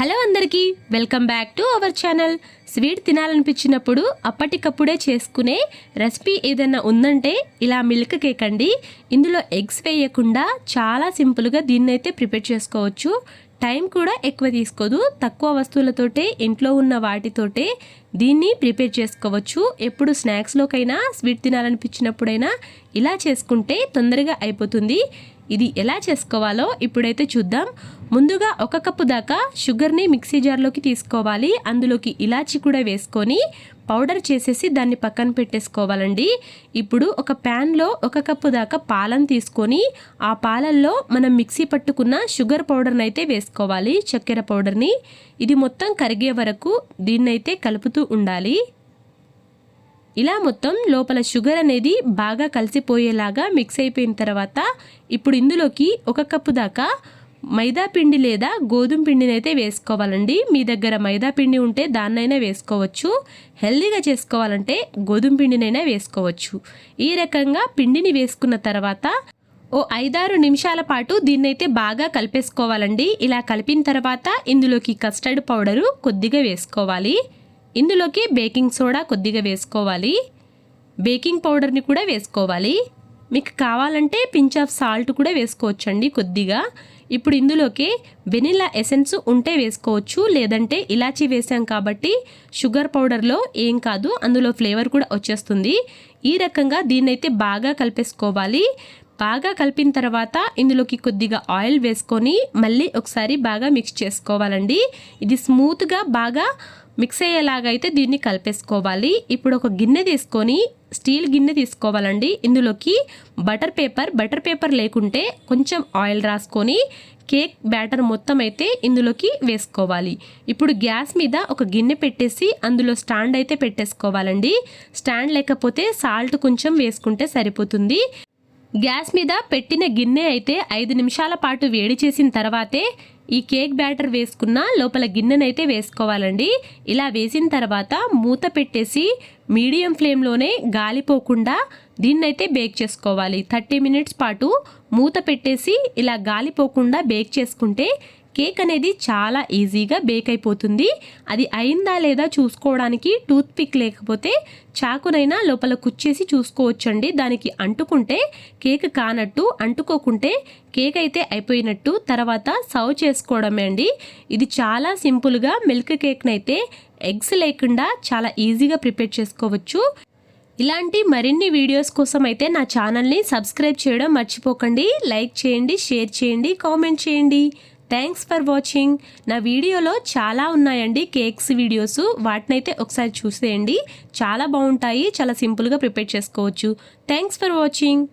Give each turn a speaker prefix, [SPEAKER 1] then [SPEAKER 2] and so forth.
[SPEAKER 1] Hello అందరికీ welcome back to our channel. Sweet తినాలనిపించినప్పుడు అప్పటికప్పుడే చేసుకునే రెసిపీ ఏదైనా ఉందంటే ఇలా మిల్క్ కేక్ అండి. ఇందులో ఎగ్స్ వేయకుండా చాలా సింపుల్గా దీన్నైతే ప్రిపేర్ చేసుకోవచ్చు. టైం కూడా ఎక్కువ తీసుకోదు. తక్కువ వస్తువులతోటే ఇంట్లో ఉన్న వాటితోటే దీన్ని ప్రిపేర్ చేసుకోవచ్చు. ఎప్పుడు స్నాక్స్లోకైనా స్వీట్ తినాలనిపించినప్పుడైనా ఇలా చేసుకుంటే తొందరగా అయిపోతుంది. ఇది ఎలా చేసుకోవాలో ఇప్పుడైతే చూద్దాం. ముందుగా ఒక కప్పు దాకా షుగర్ని మిక్సీ జార్లోకి తీసుకోవాలి. అందులోకి ఇలాచి కూడా వేసుకొని పౌడర్ చేసేసి దాన్ని పక్కన పెట్టేసుకోవాలండి. ఇప్పుడు ఒక ప్యాన్లో ఒక కప్పు దాకా పాలను తీసుకొని ఆ పాలల్లో మనం మిక్సీ పట్టుకున్న షుగర్ పౌడర్ని అయితే వేసుకోవాలి. చక్కెర పౌడర్ని. ఇది మొత్తం కరిగే వరకు దీన్నైతే కలుపుతూ ఉండాలి. ఇలా మొత్తం లోపల షుగర్ అనేది బాగా కలిసిపోయేలాగా మిక్స్ అయిపోయిన తర్వాత ఇప్పుడు ఇందులోకి ఒక కప్పు దాకా మైదా పిండి లేదా గోధుమ పిండిని అయితే వేసుకోవాలండి. మీ దగ్గర మైదా పిండి ఉంటే దాన్నైనా వేసుకోవచ్చు. హెల్దీగా చేసుకోవాలంటే గోధుమ పిండినైనా వేసుకోవచ్చు. ఈ రకంగా పిండిని వేసుకున్న తర్వాత ఓ ఐదారు నిమిషాల పాటు దీన్నైతే బాగా కలిపేసుకోవాలండి. ఇలా కలిపిన తర్వాత ఇందులోకి కస్టర్డ్ పౌడరు కొద్దిగా వేసుకోవాలి. ఇందులోకి బేకింగ్ సోడా కొద్దిగా వేసుకోవాలి. బేకింగ్ పౌడర్ని కూడా వేసుకోవాలి. మీకు కావాలంటే పించ్ ఆఫ్ సాల్ట్ కూడా వేసుకోవచ్చండి కొద్దిగా. ఇప్పుడు ఇందులోకి వెనిలా ఎసెన్స్ ఉంటే వేసుకోవచ్చు లేదంటే ఇలాచీ వేసాం కాబట్టి షుగర్ పౌడర్లో ఏం కాదు అందులో ఫ్లేవర్ కూడా వచ్చేస్తుంది. ఈ రకంగా దీన్నైతే బాగా కలిపేసుకోవాలి. బాగా కలిపిన తర్వాత ఇందులోకి కొద్దిగా ఆయిల్ వేసుకొని మళ్ళీ ఒకసారి బాగా మిక్స్ చేసుకోవాలండి. ఇది స్మూత్గా బాగా మిక్స్ అయ్యేలాగా అయితే దీన్ని కలిపేసుకోవాలి. ఇప్పుడు ఒక గిన్నె తీసుకొని స్టీల్ గిన్నె తీసుకోవాలండి. ఇందులోకి బటర్ పేపర్ బటర్ పేపర్ లేకుంటే కొంచెం ఆయిల్ రాసుకొని కేక్ బ్యాటర్ మొత్తం అయితే ఇందులోకి వేసుకోవాలి. ఇప్పుడు గ్యాస్ మీద ఒక గిన్నె పెట్టేసి అందులో స్టాండ్ అయితే పెట్టేసుకోవాలండి. స్టాండ్ లేకపోతే సాల్ట్ కొంచెం వేసుకుంటే సరిపోతుంది. గ్యాస్ మీద పెట్టిన గిన్నె అయితే ఐదు నిమిషాల పాటు వేడి చేసిన తర్వాతే ఈ కేక్ బ్యాటర్ వేసుకున్న లోపల గిన్నెనైతే వేసుకోవాలండి. ఇలా వేసిన తర్వాత మూత పెట్టేసి మీడియం ఫ్లేమ్లోనే గాలిపోకుండా దీన్నైతే బేక్ చేసుకోవాలి. థర్టీ మినిట్స్ పాటు మూత పెట్టేసి ఇలా గాలిపోకుండా బేక్ చేసుకుంటే కేక్ అనేది చాలా ఈజీగా బేక్ అయిపోతుంది. అది అయిందా లేదా చూసుకోవడానికి టూత్ పిక్ లేకపోతే చాకునైనా లోపల కుచ్చేసి చూసుకోవచ్చండి. దానికి అంటుకుంటే కేక్ కానట్టు అంటుకోకుంటే కేక్ అయితే అయిపోయినట్టు తర్వాత సర్వ్ చేసుకోవడమే అండి. ఇది చాలా సింపుల్గా మిల్క్ కేక్ని అయితే ఎగ్స్ లేకుండా చాలా ఈజీగా ప్రిపేర్ చేసుకోవచ్చు. ఇలాంటి మరిన్ని వీడియోస్ కోసం అయితే నా ఛానల్ని సబ్స్క్రైబ్ చేయడం మర్చిపోకండి. లైక్ చేయండి షేర్ చేయండి కామెంట్ చేయండి. థ్యాంక్స్ ఫర్ వాచింగ్ నా వీడియోలో చాలా ఉన్నాయండి కేక్స్ వీడియోస్. వాటినైతే ఒకసారి చూసేయండి. చాలా బాగుంటాయి. చాలా సింపుల్గా ప్రిపేర్ చేసుకోవచ్చు. Thanks for watching